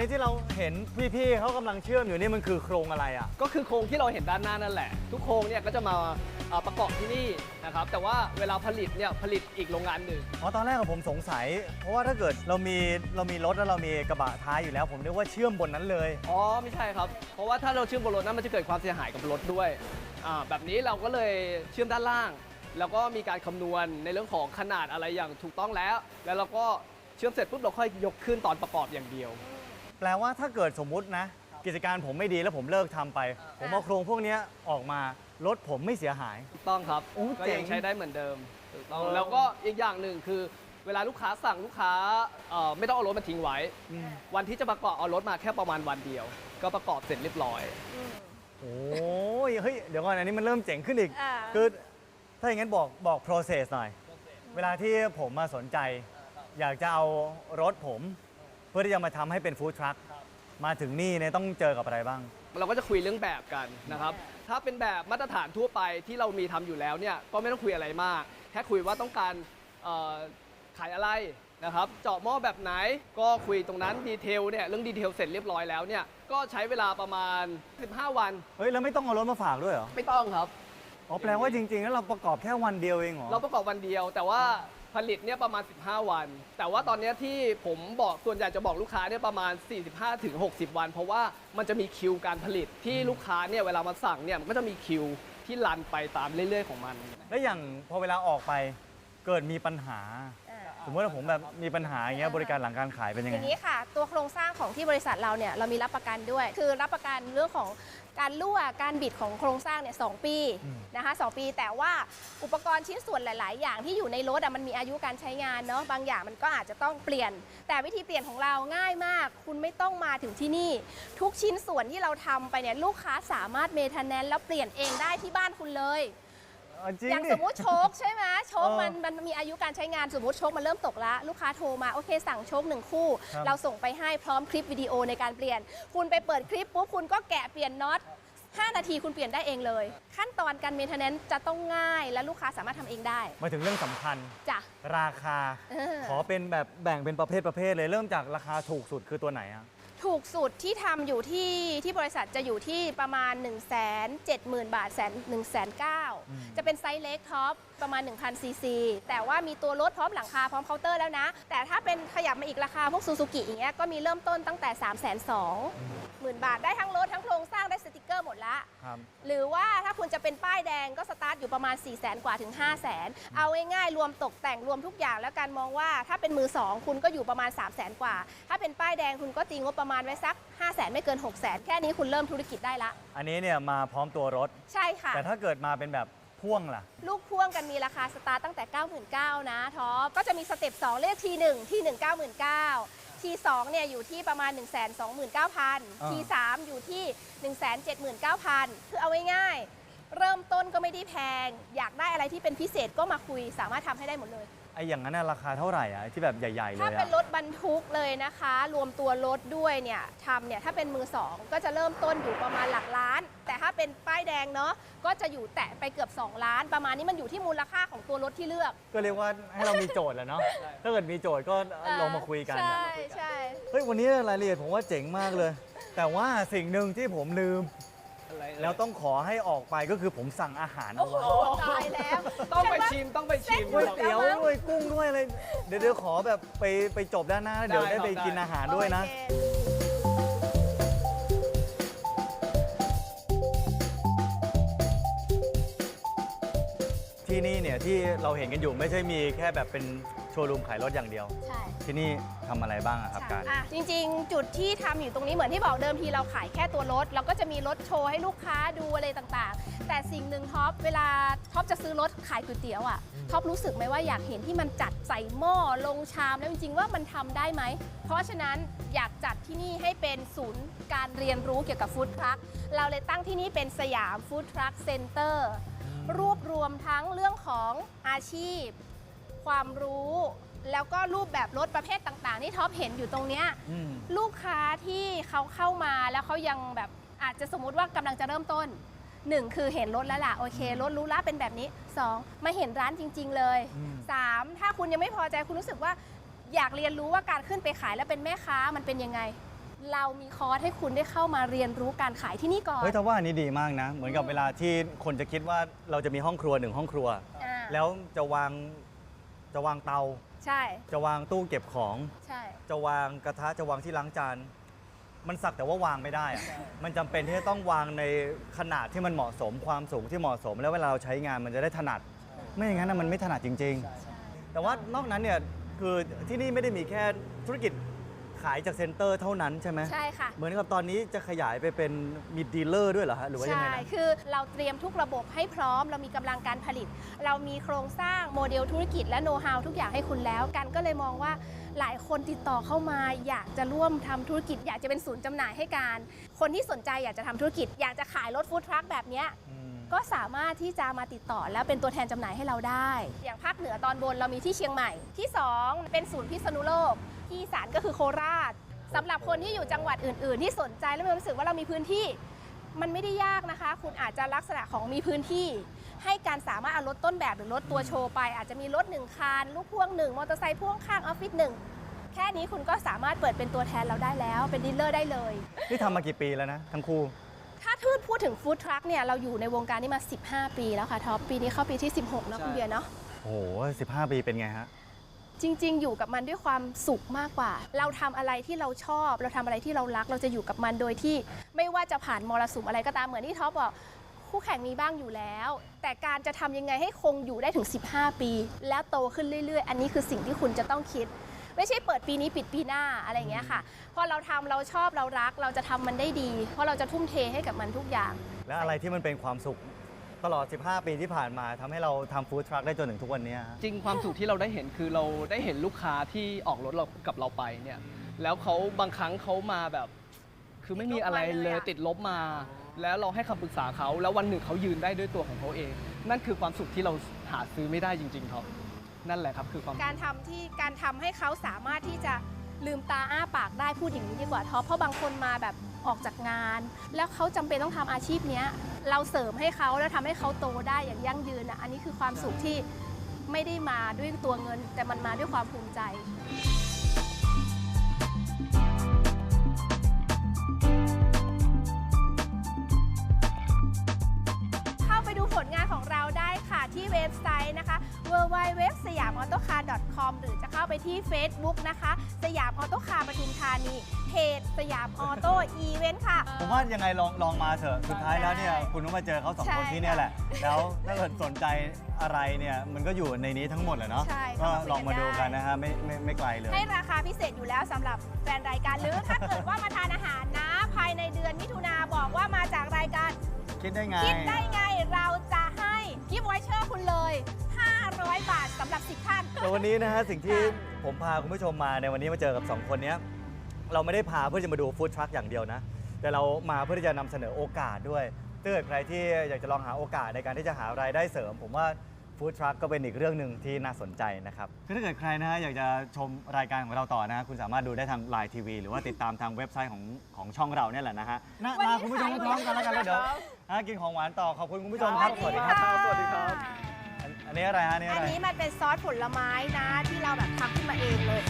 นี้ที่เราเห็นพี่ๆเขากำลังเชื่อมอยู่นี่มันคือโครงอะไรอะ ก็คือโครงที่เราเห็นด้านหน้านั่นแหละ ทุกโครงเนี่ยก็จะมาเอ่อประกอบที่นี่นะครับ แต่ว่าเวลาผลิตเนี่ยผลิตอีกโรงงานหนึ่ง อ๋อตอนแรกอะผมสงสัย เพราะว่าถ้าเกิดเรามีเรามีรถแล้วเรามีกระบะท้ายอยู่แล้ว ผมนึกว่าเชื่อมบนนั้นเลย อ๋อไม่ใช่ครับ เพราะว่าถ้าเราเชื่อมบนรถนั้นมันจะเกิดความเสียหายกับรถด้วยอ่าแบบนี้เราก็เลยเชื่อมด้านล่าง แล้วก็มีการคำนวณในเรื่องของขนาดอะไรอย่างถูกต้องแล้ว แล้วเราก็เชื่อมเสร็จปุ๊บเราค่อยยกขึ้นตอนประกอบอย่างเดียว แปลว่าถ้าเกิดสมมุตินะ กิจการผมไม่ดีแล้วผมเลิกทำไป ผมเอาโครงพวกเนี้ยออกมารถผมไม่เสียหาย ถูกต้องครับโอ้ก็เจ๋ยัง งใช้ได้เหมือนเดิมถูกต้องเออ แล้วก็อีกอย่างหนึ่งคือ เวลาลูกค้าสั่งลูกค้าเอ่อไม่ต้องเอารถมาทิ้งไว้ วันที่จะประกอบเอารถมาแค่ประมาณวันเดียว ก็ประกอบเสร็จเรียบร้อย โอ้ยเฮ้ยเดี๋ยวก่อนอันนี้มันเริ่มเจ๋งขึ้นอีก อ่า คือถ้าอย่างนั้นบอกบอก process หน่อย เวลาที่ผมมาสนใจ อยากจะเอารถผม เพื่อที่จะมาทำให้เป็นฟู้ดทรัคมาถึงนี่เนี่ยต้องเจอกับอะไรบ้าง เราก็จะคุยเรื่องแบบกันนะครับ ถ้าเป็นแบบมาตรฐานทั่วไปที่เรามีทำอยู่แล้วเนี่ยก็ไม่ต้องคุยอะไรมาก แค่คุยว่าต้องการเอ่อขายอะไรนะครับ เจาะหม้อแบบไหนก็คุยตรงนั้นดีเทลเนี่ยเรื่องดีเทลเสร็จเรียบร้อยแล้วเนี่ยก็ใช้เวลาประมาณ 15 วันเฮ้ย แล้วไม่ต้องเอารถมาฝากด้วยเหรอ ไม่ต้องครับ อ๋อแปลว่าจริงๆแล้วเราประกอบแค่วันเดียวเองเหรอ เราประกอบวันเดียว แต่ว่า ผลิตเนี่ยประมาณ 15 วัน แต่ว่าตอนเนี้ยที่ผมบอกส่วนใหญ่จะบอกลูกค้าเนี่ยประมาณ 45-60 วัน เพราะว่ามันจะมีคิวการผลิตที่ลูกค้าเนี่ยเวลามาสั่งเนี่ยมันก็จะมีคิวที่รันไปตามเรื่อยๆของมัน แล้วอย่างพอเวลาออกไปเกิดมีปัญหาสมมติว่าผมแบบมีปัญหาอย่างเงี้ยบริการหลังการขายเป็นยังอไง ย่างนี้ค่ะ ตัวโครงสร้างของที่บริษัทเราเนี่ยเรามีรับประกันด้วย คือรับประกันเรื่องของ การรั่วการบิดของโครงสร้างเนี่ยสองปีอืมนะคะสองปี แต่ว่าอุปกรณ์ชิ้นส่วนหลาย ๆ อย่างที่อยู่ในรถอะมันมีอายุการใช้งานเนาะบางอย่างมันก็อาจจะต้องเปลี่ยน แต่วิธีเปลี่ยนของเราง่ายมาก คุณไม่ต้องมาถึงที่นี่ ทุกชิ้นส่วนที่เราทำไปเนี่ยลูกค้าสามารถเมทแนนแล้วเปลี่ยนเองได้ที่บ้านคุณเลย อ๋อจริงอย่างดิ สมมุติโชคใช่ไหมโชคเออมันมันมีอายุการใช้งานสมมติโชคมันเริ่มตกละลูกค้าโทรมาโอเคสั่งโชคหนึ่งคู่ ครับเราส่งไปให้พร้อมคลิปวิดีโอในการเปลี่ยน คุณไปเปิดคลิปปุ๊บคุณก็แกะเปลี่ยนน็อต5นาทีคุณเปลี่ยนได้เองเลย ขั้นตอนการเมนเทนแนนจะต้องง่ายและลูกค้าสามารถทำเองได้มาถึงเรื่องสำคัญ จ้ะ ราคา เออ ขอเป็นแบบแบ่งเป็นประเภทประเภทเลย เริ่มจากราคาถูกสุดคือตัวไหนอะ ถูกสุดที่ทำอยู่ที่ที่บริษัทจะอยู่ที่ประมาณ 1 7 0 0 0 0 บาทแสน1 9 0 0จะเป็นไซส์เล็กท็อป ประมาณ 1,000ซีซีแต่ว่ามีตัวรถพร้อมหลังคาพร้อมเคาน์เตอร์แล้วนะ แต่ถ้าเป็นขยับมาอีกราคาพวกซูซูกิอย่างเงี้ยก็มีเริ่มต้นตั้งแต่ 3 2 0 0 0 0บาทได้ทั้งรถทั้งโครงสร้างได้สติกเกอร์หมดละ ครับ หรือว่าถ้าคุณจะเป็นป้ายแดงก็สตาร์ทอยู่ประมาณ 4 0 0แสนกว่าถึง 5 0 0แสนเอาง่ายๆรวมตกแต่งรวมทุกอย่างแล้วกันมองว่าถ้าเป็นมือ 2 คุณก็อยู่ประมาณ 3 0 0แสนกว่า ถ้าเป็นป้ายแดงคุณก็ตีงบประมาณไว้สัก 5 0 0แสนไม่เกิน 6 0แสนแค่นี้คุณเริ่มธุรกิจได้ละ อันนี้เนี่ยมาพร้อมตัวรถ ใช่ค่ะ แต่ถ้าเกิดมาเป็นแบบ พ่วงล่ะ ลูกพ่วงกันมีราคาสตาร์ตตั้งแต่ 99,000นะท็อป ก็จะมีสเต็ป 2 เลขที1 ที่ 199,000ที2เนี่ยอยู่ที่ประมาณ 1 2 9 0 0 0 ที 3 อยู่ที่ 179,000 คือเอาง่ายๆ เริ่มต้นก็ไม่ได้แพง อยากได้อะไรที่เป็นพิเศษก็มาคุยสามารถทำให้ได้หมดเลย ไอ้อย่างนั้นน่ะราคาเท่าไหร่อะที่แบบใหญ่ ๆ เลถ้ายเป็นอะรถบรรทุกเลยนะคะ รวมตัวรถด้วยเนี่ยทำเนี่ยถ้าเป็นมือสองก็จะเริ่มต้นอยู่ประมาณหลักล้าน แต่ถ้าเป็นป้ายแดงเนาะก็จะอยู่แตะไปเกือบ 2 ล้าน ประมาณนี้มันอยู่ที่มูลค่าของตัวรถที่เลือก ก็เรียกว่าให้เรามีโจทย์แหละเนาะ ถ้าเกิดมีโจทย์ก็ลงมาคุยกันอะใช่ใช่เฮ้ยวันนี้รายละเอียดผมว่าเจ๋งมากเลย แต่ว่าสิ่งหนึ่งที่ผมลืม อะไรแล้วต้องขอให้ออกไปก็คือผมสั่งอาหารโอ้เอาโหไว้ตายแล้ว ต้องไปใช่หชิมต้องไปชิม ก๋วยเตี๋ยวด้วยกุ้งด้วยอะไร เดี๋ยวเดี๋ยวขอแบบไปไปจบด้านหน้าแล้วเดี๋ยวได้ได้ไปครับกินได้อาหารด้วยนะ โอเค ที่นี่เนี่ยที่เราเห็นกันอยู่ไม่ใช่มีแค่แบบเป็นโชว์รูมขายรถอย่างเดียว ใช่ ที่นี่ทำอะไรบ้างอะครับการ อะจริงๆ จุดที่ทำอยู่ตรงนี้เหมือนที่บอกเดิมทีเราขายแค่ตัวรถ เราก็จะมีรถโชว์ให้ลูกค้าดูอะไรต่างๆ แต่สิ่งหนึ่งท็อปเวลาท็อปจะซื้อรถขายก๋วยเตี๋ยวอะท็อปรู้สึกไหมว่าอยากเห็นที่มันจัดใส่หม้อลงชามแล้วจริงๆว่ามันทำได้ไหม เพราะฉะนั้นอยากจัดที่นี่ให้เป็นศูนย์การเรียนรู้เกี่ยวกับฟู้ดทรัคเราเลยตั้งที่นี่เป็นสยามฟู้ดทรัคเซ็นเตอร์ รวบรวมทั้งเรื่องของอาชีพ ความรู้ แล้วก็รูปแบบรถประเภทต่างๆที่ท็อปเห็นอยู่ตรงเนี้ยอืม ลูกค้าที่เขาเข้ามาแล้วเขายังแบบอาจจะสมมุติว่ากำลังจะเริ่มต้นหนึ่งคือเห็นรถแล้วล่ะโอเครถรู้ละเป็นแบบนี้สองมาเห็นร้านจริง ๆ เลยอืม สามถ้าคุณยังไม่พอใจคุณรู้สึกว่าอยากเรียนรู้ว่าการขึ้นไปขายแล้วเป็นแม่ค้ามันเป็นยังไง เรามีคอร์สให้คุณได้เข้ามาเรียนรู้การขายที่นี่ก่อน เฮ้ยแต่ว่าอันนี้ดีมากนะ เหมือนกับเวลาที่คนจะคิดว่าเราจะมีห้องครัวหนึ่งห้องครัว อ่า แล้วจะวางจะวางเตา ใช่ จะวางตู้เก็บของ ใช่ จะวางกระทะจะวางที่ล้างจาน มันสักแต่ว่าวางไม่ได้อะมันจำเป็นที่จะต้องวางในขนาดที่มันเหมาะสมความสูงที่เหมาะสม แล้วเวลาเราใช้งานมันจะได้ถนัด ไม่อย่างนั้นนะมันไม่ถนัดจริง ๆ แต่ว่านอกนั้นเนี่ยคือที่นี่ไม่ได้มีแค่ธุรกิจ ขายจากเซ็นเตอร์เท่านั้นใช่ไหมใช่ค่ะ เหมือนกับตอนนี้จะขยายไปเป็นมีดีลเลอร์ด้วยเหรอฮะหรือว่ายังไงใช่ นะ คือเราเตรียมทุกระบบให้พร้อม เรามีกำลังการผลิต เรามีโครงสร้างโมเดลธุรกิจและโน้ตฮาวทุกอย่างให้คุณแล้ว กันก็เลยมองว่าหลายคนติดต่อเข้ามา อยากจะร่วมทำธุรกิจ อยากจะเป็นศูนย์จำหน่ายให้การ คนที่สนใจอยากจะทำธุรกิจ อยากจะขายรถฟู้ดทรัคแบบเนี้ย อืม ก็สามารถที่จะมาติดต่อแล้วเป็นตัวแทนจำหน่ายให้เราได้ อย่างภาคเหนือตอนบนเรามีที่เชียงใหม่ ที่ 2 เป็นศูนย์พิษณุโลก ที่อีสานก็คือโคราชสำหรับคนที่อยู่จังหวัดอื่น ๆ ที่สนใจแล้วมีความรู้สึกว่าเรามีพื้นที่ มันไม่ได้ยากนะคะ คุณอาจจะลักษณะของมีพื้นที่ ให้การสามารถเอารถต้นแบบหรือรถตัวโชว์ไป อาจจะมีรถหนึ่งคันลูกพ่วงหนึ่งมอเตอร์ไซค์พ่วงข้างออฟฟิศหนึ่งแค่นี้คุณก็สามารถเปิดเป็นตัวแทนเราได้แล้ว เป็นดีลเลอร์ได้เลย นี่ทำมากี่ปีแล้วนะ ทั้งคู่ ถ้าทืดพูดถึงฟู้ดทรัคเนี่ยเราอยู่ในวงการนี้มา 15 ปีแล้วค่ะท็อปปีนี้เข้าปีที่ 16 แล้วใช่คุณเบียร์เนาะโอ้โห15 ปีเป็นไงฮะ จริง ๆ อยู่กับมันด้วยความสุขมากกว่า เราทำอะไรที่เราชอบ เราทำอะไรที่เรารัก เราจะอยู่กับมันโดยที่ไม่ว่าจะผ่านมรสุมอะไรก็ตามเหมือนที่ท็อปบอกคู่แข่งมีบ้างอยู่แล้ว แต่การจะทำยังไงให้คงอยู่ได้ถึง 15 ปี แล้วโตขึ้นเรื่อย ๆ อันนี้คือสิ่งที่คุณจะต้องคิด ไม่ใช่เปิดปีนี้ปิดปีหน้าอะไรอย่างเงี้ยค่ะพอเราทำเราชอบเรารัก เราจะทำมันได้ดี เพราะเราจะทุ่มเทให้กับมันทุกอย่าง และอะไรที่มันเป็นความสุข ตลอด 15 ปีที่ผ่านมาทำให้เราทำฟู้ดทรัคได้จนถึงทุกวันนี้ฮะ จริงความสุขที่เราได้เห็นคือเราได้เห็นลูกค้าที่ออกรถเรากับเราไปเนี่ยแล้วเขาบางครั้งเขามาแบบ คือไม่มีอะไรเลยติดลบมา แล้วเราให้คำปรึกษาเขาแล้ววันหนึ่งเขายืนได้ด้วยตัวของเขาเอง นั่นคือความสุขที่เราหาซื้อไม่ได้จริงๆครับนั่นแหละครับคือความสุข การทำที่การทำให้เขาสามารถที่จะลืมตาอ้าปากได้พูดอย่างนี้ดีกว่าท็อปเพราะบางคนมาแบบออกจากงาน แล้วเขาจำเป็นต้องทำอาชีพเนี้ย เราเสริมให้เขาแล้วทำให้เขาโตได้อย่างยั่งยืนอะอันนี้คือความสุขที่ไม่ได้มาด้วยตัวเงิน แต่มันมาด้วยความภูมิใจ ยามออโตคาร์ .com หรือจะเข้าไปที่ Facebook นะคะ สยามออโตคาร์ปทุมธานีเพจสยามออโต้อีเวนต์ค่ะ ผมว่ายังไงลองลองมาเถอะ สุดท้ายแล้วเนี่ยใช่คุณต้องมาเจอเขาสองใช่คนที่เนี่ยแหละ แล้วถ้าเกิดสนใจอะไรเนี่ยมันก็อยู่ในนี้ทั้งหมดแหละเนาะใช่ก็เข้ามาคุยลองมาดูกันได้กันนะฮะไม่ไม่ไม่ไกลเลย ให้ราคาพิเศษอยู่แล้วสำหรับแฟนรายการหรือถ้าเกิดว่ามาทานอาหารนะ ภายในเดือนมิถุนาบอกว่ามาจากรายการ คิดได้ไง คิดได้ไงเราจะให้กิฟต์ไวเชอร์คุณเลย 500 บาทสำหรับ 10 ท่าน แต่วันนี้นะฮะสิ่งที่ค่ะผมพาคุณผู้ชมมาในวันนี้มาเจอกับ 2 คนเนี้ยเราไม่ได้พาเพื่อจะมาดูฟู้ดทรัคอย่างเดียวนะ แต่เรามาเพื่อที่จะนำเสนอโอกาสด้วยถ้าเกิดใครที่อยากจะลองหาโอกาสในการที่จะหารายได้เสริม ผมว่าฟู้ดทรัคก็เป็นอีกเรื่องหนึ่งที่น่าสนใจนะครับคือถ้าเกิดใครนะฮะอยากจะชมรายการของเราต่อนะฮะคุณสามารถดูได้ทางไลน์ทีวีหรือว่าติดตามทางเว็บไซต์ของของช่องเราเนี่ยแหละนะฮะน่าวันนี้มาคุณผู้ชมขายพร้อมกันแล้วกันแล้วเดี๋ยวครับฮะกินของหวานต่อขอบคุณคุณผู้ชมครับสวัสดีครับ สวัสดีครับอัน อันนี้อะไรฮะอันนี้อัอะนไร นี้มันเป็นซอสผลไม้นะที่เราแบบทำขึ้นมาเองเลย